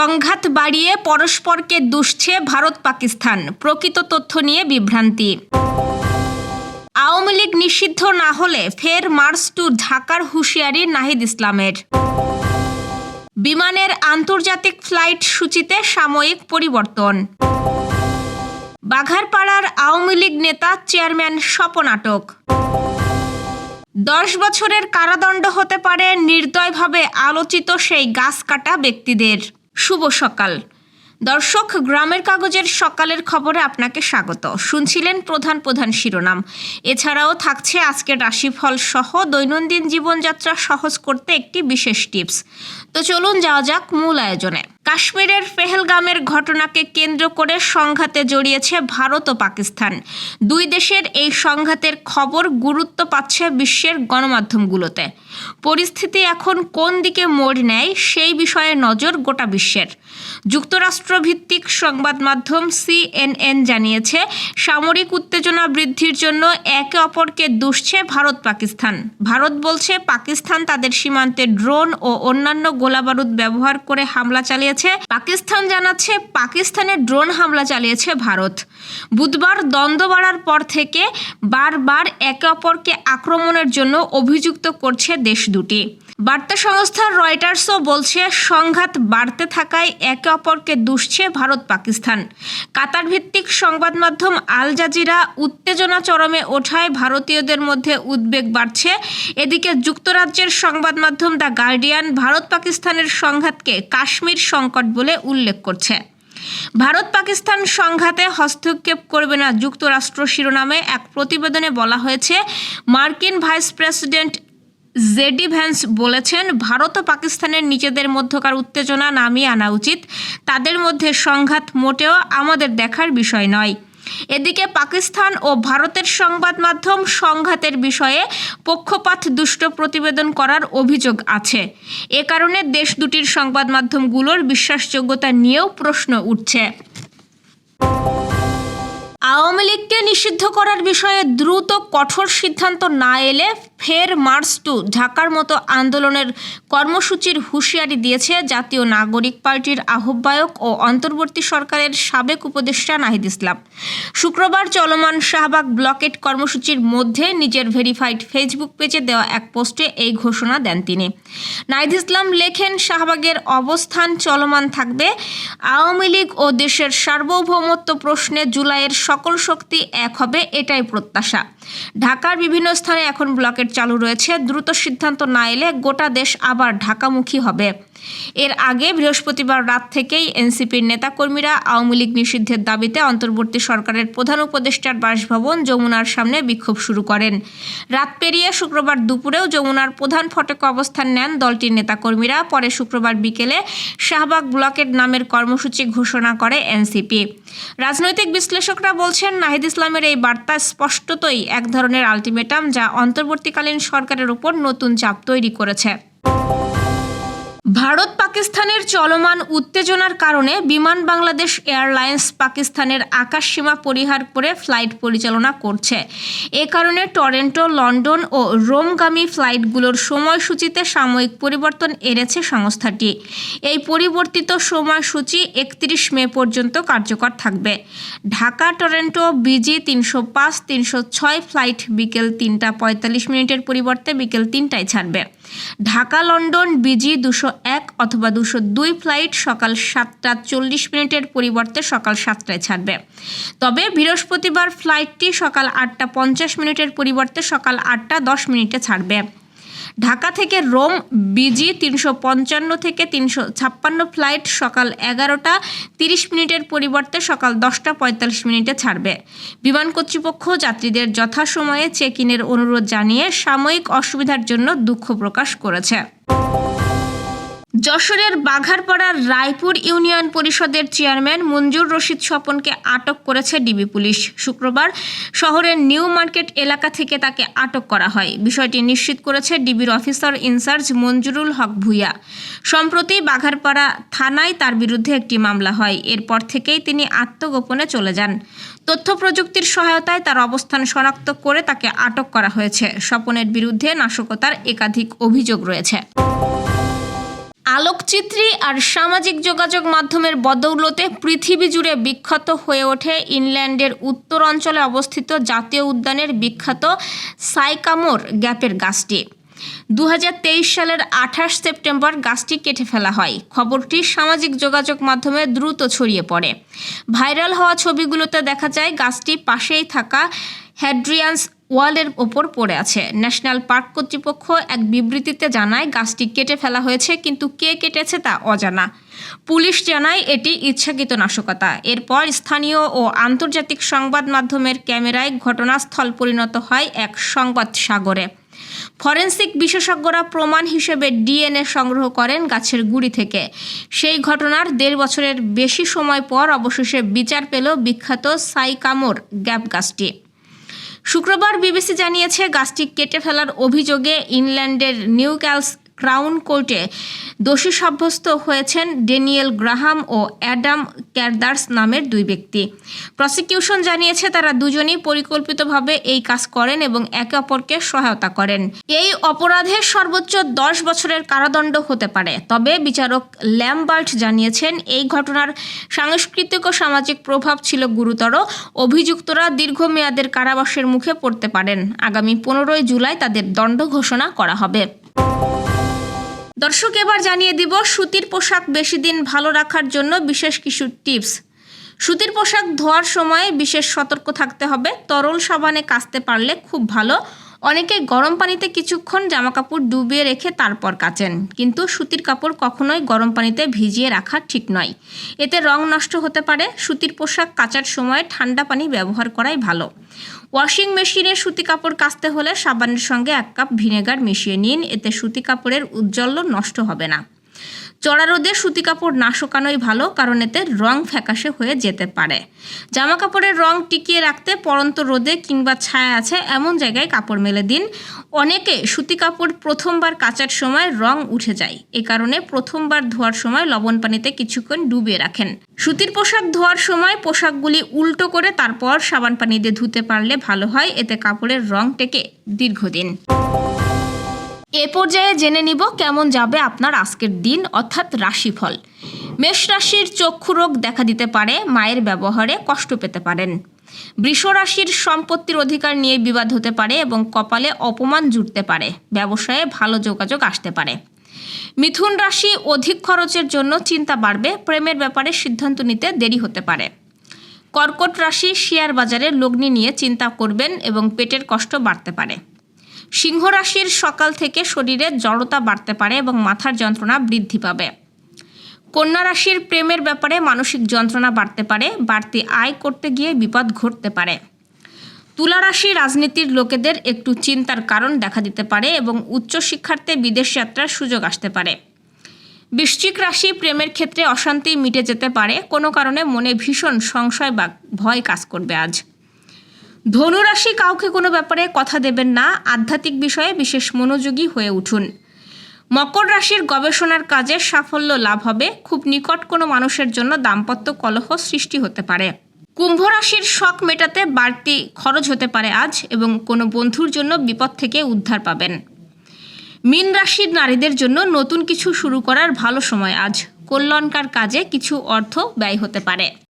সংঘাত বাড়িয়ে পরস্পরকে দুষছে ভারত পাকিস্তান। প্রকৃত তথ্য নিয়ে বিভ্রান্তি। আওয়ামী লীগ নিষিদ্ধ না হলে ফের মার্চ টু ঢাকার হুঁশিয়ারি নাহিদ ইসলামের। বিমানের আন্তর্জাতিক ফ্লাইট সূচিতে সাময়িক পরিবর্তন। বাঘারপাড়ার আওয়ামী লীগ নেতা চেয়ারম্যান স্বপন আটক। দশ বছরের কারাদণ্ড হতে পারে নির্দয়ভাবে আলোচিত সেই গাছ কাটা ব্যক্তিদের। শুভ সকাল। দর্শক, গ্রামের কাগজের সকালের খবরে আপনাকে স্বাগত। শুনছিলেন প্রধান প্রধান শিরোনাম। এছাড়াও থাকছে আজকের রাশিফল সহ দৈনন্দিন জীবনযাত্রা সহজ করতে একটি বিশেষ টিপস। তো চলুন যাওয়া যাক মূল আয়োজনে। কাশ্মীরের পেহেলগামের ঘটনাকে কেন্দ্র করে সংঘাতে জড়িয়েছে ভারত ও পাকিস্তান। দুই দেশের এই সংঘাতের খবর গুরুত্ব পাচ্ছে বিশ্বের গণমাধ্যমগুলোতে। পরিস্থিতি এখন কোন দিকে মোড় নেয় সেই বিষয়ে নজর গোটা বিশ্বের। যুক্তরাষ্ট্রভিত্তিক সংবাদ মাধ্যম সিএনএন জানিয়েছে, সামরিক উত্তেজনা বৃদ্ধির জন্য একে অপরকে দুষছে ভারত পাকিস্তান ভারত বলছে, পাকিস্তান তাদের সীমান্তে ড্রোন ও অন্যান্য গোলাবারুদ ব্যবহার করে হামলা চালিয়েছে। পাকিস্তান জানাচ্ছে পাকিস্তানে ড্রোন হামলা চালিয়েছে ভারত। বুধবার দ্বন্দ্ব বাড়ার পর থেকে বারবার একে অপরকে আক্রমণের জন্য অভিযুক্ত করছে দেশ দুটি। বার্তা সংস্থা রয়টার্সও বলছে, সংঘাত বাড়তে থাকায় একে অপরকে দুষছে ভারত পাকিস্তান। কাতার ভিত্তিক সংবাদ মাধ্যম আল জাজিরা উত্তেজনা চরমে ওঠায় ভারতীয়দের মধ্যে উদ্বেগ বাড়ছে। এদিকে যুক্তরাজ্যের সংবাদ মাধ্যম দ্য গার্ডিয়ান ভারত পাকিস্তানের সংঘাতকে কাশ্মীর সংকট বলে উল্লেখ করছে। ভারত পাকিস্তান সংঘাতে হস্তক্ষেপ করবে না যুক্তরাষ্ট্র শিরোনামে, এক প্রতিবেদনে বলা হয়েছে, মার্কিন ভাইস প্রেসিডেন্ট জেডি ভ্যান্স বলেছেন, ভারত ও পাকিস্তানের নিজেদের মধ্যকার উত্তেজনা নামিয়ে আনা উচিত। তাদের মধ্যে সংঘাত মোটেও আমাদের দেখার বিষয় নয়। এদিকে পাকিস্তান ও ভারতের সংবাদ মাধ্যম সংঘাতের বিষয়ে পক্ষপাত দুষ্ট প্রতিবেদন করার অভিযোগ আছে। এ কারণে দেশ দুটির সংবাদ মাধ্যমগুলোর বিশ্বাসযোগ্যতা নিয়েও প্রশ্ন উঠছে। আওয়ামী নিষিদ্ধ করার বিষয়ে দ্রুত কঠোর সিদ্ধান্ত না এলে ফের মার্চ টু ঢাকার মতো আন্দোলনের কর্মসূচির হুঁশিয়ারি দিয়েছে জাতীয় নাগরিক পার্টির আহ্বায়ক ও অন্তর্বর্তী সরকারের সাবেক উপদেষ্টা নাহিদ ইসলাম। শুক্রবার চলমান শাহবাগ ব্লকেট কর্মসূচির মধ্যে নিজের ভেরিফাইড ফেসবুক পেজে দেওয়া এক পোস্টে এই ঘোষণা দেন তিনি। নাহিদ ইসলাম লেখেন, শাহবাগের অবস্থান চলমান থাকবে। আওয়ামী লীগ ও দেশের সার্বভৌমত্ব প্রশ্নে জুলাইয়ের সকল শক্তি এক হবে এটাই প্রত্যাশা। ঢাকার বিভিন্ন স্থানে এখন ব্লকেট চালু রয়েছে। দ্রুত সিদ্ধান্ত না এলে গোটা দেশ আবার ঢাকামুখী হবে। এর আগে বৃহস্পতিবার রাত থেকেই এনসিপির নেতাকর্মীরা আওয়ামী লীগ নিষিদ্ধের দাবিতে অন্তর্বর্তী সরকারের প্রধান উপদেষ্টার বাসভবন যমুনার সামনে বিক্ষোভ শুরু করেন। রাত পেরিয়ে শুক্রবার দুপুরেও যমুনার প্রধান ফটকে অবস্থান নেন দলটির নেতাকর্মীরা। পরে শুক্রবার বিকেলে শাহবাগ ব্লকের নামের কর্মসূচি ঘোষণা করে এনসিপি। রাজনৈতিক বিশ্লেষকরা বলছেন, নাহিদ ইসলামের এই বার্তা স্পষ্টতই এক ধরনের আলটিমেটাম যা অন্তর্বর্তীকালীন সরকারের উপর নতুন চাপ তৈরি করেছে। ভারত পাকিস্তানের চলমান উত্তেজনার কারণে বিমান বাংলাদেশ এয়ারলাইন্স পাকিস্তানের আকাশ সীমা পরিহার করে ফ্লাইট পরিচালনা করছে। এ কারণে টরেন্টো, লন্ডন ও রোমগামী ফ্লাইটগুলোর সময়সূচিতে সাময়িক পরিবর্তন এনেছে সংস্থাটি। এই পরিবর্তিত সময়সূচি একত্রিশ মে পর্যন্ত কার্যকর থাকবে। ঢাকা, টরেন্টো, বিজি তিনশো পাঁচ, তিনশো ছয়, ফ্লাইট বিকেল তিনটা পঁয়তাল্লিশ মিনিটের পরিবর্তে বিকেল তিনটায় ছাড়বে। ঢাকা, লন্ডন, বিজি দুশো এক অথবা দুশো দুই ফ্লাইট সকাল সাতটা চল্লিশ মিনিটের পরিবর্তে সকাল সাতটায় ছাড়বে। তবে বৃহস্পতিবার ফ্লাইটটি সকাল আটটা পঞ্চাশ মিনিটের পরিবর্তে সকাল আটটা দশ মিনিটে ছাড়বে। ঢাকা থেকে রোম, বিজি তিনশো পঞ্চান্ন থেকে তিনশো ছাপ্পান্ন ফ্লাইট সকাল এগারোটা তিরিশ মিনিটের পরিবর্তে সকাল দশটা পঁয়তাল্লিশ মিনিটে ছাড়বে। বিমান কর্তৃপক্ষ যাত্রীদের যথাসময়ে চেক ইনের অনুরোধ জানিয়ে সাময়িক অসুবিধার জন্য দুঃখ প্রকাশ করেছে। যশোরের বাঘারপাড়ার রায়পুর ইউনিয়ন পরিষদের চেয়ারম্যান মঞ্জুর রশিদ স্বপনকে আটক করেছে ডিবি পুলিশ। শুক্রবার শহরের নিউ মার্কেট এলাকা থেকে তাকে আটক করা হয়। বিষয়টি নিশ্চিত করেছে ডিবির officer in charge Manjurul Haque Bhuiyan. সম্প্রতি বাঘারপাড়া থানায় তার বিরুদ্ধে একটি মামলা হয়। এরপর থেকেই তিনি আত্মগোপনে চলে যান। তথ্য প্রযুক্তির সহায়তায় তার অবস্থান শনাক্ত করে তাকে আটক করা হয়েছে। স্বপনের বিরুদ্ধে নাশকতার একাধিক অভিযোগ রয়েছে। আলোকচিত্রী আর সামাজিক যোগাযোগ মাধ্যমের বদৌলতে পৃথিবী জুড়ে বিখ্যাত হয়ে ওঠে ইংল্যান্ডের উত্তর অঞ্চলে অবস্থিত জাতীয় উদ্যানের বিখ্যাত সাইকামোর গ্যাপের গাছটি। দু হাজার তেইশ সালের আঠাশ সেপ্টেম্বর গাছটি কেটে ফেলা হয়। খবরটি সামাজিক যোগাযোগ মাধ্যমে দ্রুত ছড়িয়ে পড়ে। ভাইরাল হওয়া ছবিগুলোতে দেখা যায় গাছটি পাশেই থাকা হ্যাড্রিয়ান্স ওয়ালের ওপর পড়ে আছে। ন্যাশনাল পার্ক কর্তৃপক্ষ এক বিবৃতিতে জানায়, গাছটি কেটে ফেলা হয়েছে, কিন্তু কে কেটেছে তা অজানা। পুলিশ জানায়, এটি ইচ্ছাকৃত নাশকতা এরপর স্থানীয় ও আন্তর্জাতিক সংবাদ মাধ্যমের ক্যামেরায় ঘটনাস্থল পরিণত হয় এক সংবাদ সাগরে। ফরেনসিক বিশেষজ্ঞরা প্রমাণ হিসেবে ডিএনএ সংগ্রহ করেন গাছের গুড়ি থেকে। সেই ঘটনার দেড় বছরের বেশি সময় পর অবশেষে বিচার পেল বিখ্যাত সাইকামোর গ্যাপ গাছটি। শুক্রবার বিবিসি জানিয়েছে, গাছটি কেটে ফেলার অভিযোগে ইংল্যান্ডের নিউক্যালস ক্রাউন কোর্টে দোষী সাব্যস্ত হয়েছেন ডেনিয়েল গ্রাহাম ও অ্যাডাম ক্যারদার্স নামের দুই ব্যক্তি। প্রসিকিউশন জানিয়েছে তারা দুজনেই পরিকল্পিতভাবে এই কাজ করেন এবং একে অপরকে সহায়তা করেন। এই অপরাধে সর্বোচ্চ দশ বছরের কারাদণ্ড হতে পারে, তবে বিচারক ল্যামবার্ট জানিয়েছেন এই ঘটনার সাংস্কৃতিক ও সামাজিক প্রভাব ছিল গুরুতর। অভিযুক্তরা দীর্ঘমেয়াদের কারাবাসের মুখে পড়তে পারেন। আগামী পনেরোই জুলাই তাদের দণ্ড ঘোষণা করা হবে। দর্শক, এবার জানিয়ে দিব সুতির পোশাক বেশি দিন ভালো রাখার জন্য বিশেষ কিছু টিপস। সুতির পোশাক ধোয়ার সময় বিশেষ সতর্ক থাকতে হবে। তরল সাবানে কাচতে পারলে খুব ভালো। অনেকে গরম পানিতে কিছুক্ষণ জামাকাপড় ডুবিয়ে রেখে তারপর কাচেন। কিন্তু সুতির কাপড় কখনোই গরম পানিতে ভিজিয়ে রাখা ঠিক নয়। এতে রং নষ্ট হতে পারে, সুতির পোশাক কাচার সময় ঠান্ডা পানি ব্যবহার করাই ভালো। ওয়াশিং মেশিনে সুতি কাপড় কাচতে হলে সাবানের সঙ্গে এক কাপ ভিনেগার মিশিয়ে নিন, এতে সুতি কাপড়ের উজ্জ্বল্য নষ্ট হবে না। চড়া রোদে সুতি কাপড় না শুকানোই ভালো, কারণ এতে রং ফ্যাকাশে হয়ে যেতে পারে। জামা কাপড়ের রং টিকিয়ে রাখতে পরন্ত রোদে কিংবা ছায়া আছে এমন জায়গায় কাপড় মেলে দিন। অনেকে সুতি কাপড় প্রথমবার কাচার সময় রং উঠে যায়। এ কারণে প্রথমবার ধোয়ার সময় লবণ পানিতে কিছুক্ষণ ডুবিয়ে রাখেন। সুতির পোশাক ধোয়ার সময় পোশাকগুলি উল্টো করে তারপর সাবান পানি দিয়ে ধুতে পারলে ভালো হয়। এতে কাপড়ের রং টেকে দীর্ঘদিন। এ পর্যায়ে জেনে নিব কেমন যাবে আপনার আজকের দিন, অর্থাৎ রাশিফল। মেষ রাশির চক্ষু রোগ দেখা দিতে পারে, মায়ের ব্যবহারে কষ্ট পেতে পারেন। বৃষ রাশির সম্পত্তির অধিকার নিয়ে বিবাদ হতে পারে এবং কপালে অপমান জুটতে পারে, ব্যবসায়ে ভালো যোগাযোগ আসতে পারে। মিথুন রাশি অধিক খরচের জন্য চিন্তা বাড়বে, প্রেমের ব্যাপারে সিদ্ধান্ত নিতে দেরি হতে পারে। কর্কট রাশি শেয়ার বাজারে লগ্নি নিয়ে চিন্তা করবেন এবং পেটের কষ্ট বাড়তে পারে। সিংহ রাশির সকাল থেকে শরীরে জড়তা বাড়তে পারে এবং মাথার যন্ত্রণা বৃদ্ধি পাবে। কন্যা রাশির প্রেমের ব্যাপারে মানসিক যন্ত্রণা বাড়তে পারে, বাড়তি আয় করতে গিয়ে বিপদ ঘটতে পারে। তুলা রাশি রাজনীতির লোকেদের একটু চিন্তার কারণ দেখা দিতে পারে এবং উচ্চশিক্ষার্থে বিদেশ যাত্রার সুযোগ আসতে পারে। বৃশ্চিক রাশি প্রেমের ক্ষেত্রে অশান্তি মিটে যেতে পারে, কোনো কারণে মনে ভীষণ সংশয় বা ভয় কাজ করবে আজ। ধনুরাশি কাউকে কোনো ব্যাপারে কথা দেবেন না, আধ্যাত্মিক বিষয়ে বিশেষ মনোযোগী হয়ে উঠুন। মকর রাশির গবেষণার কাজে সাফল্য লাভ হবে, খুব নিকট কোনো মানুষের জন্য দাম্পত্য কলহ সৃষ্টি হতে পারে। কুম্ভ রাশির শখ মেটাতে বাড়তি খরচ হতে পারে আজ এবং কোনো বন্ধুর জন্য বিপদ থেকে উদ্ধার পাবেন। মীন রাশির নারীদের জন্য নতুন কিছু শুরু করার ভালো সময় আজ। কল্যাণকার কাজে কিছু অর্থ ব্যয় হতে পারে।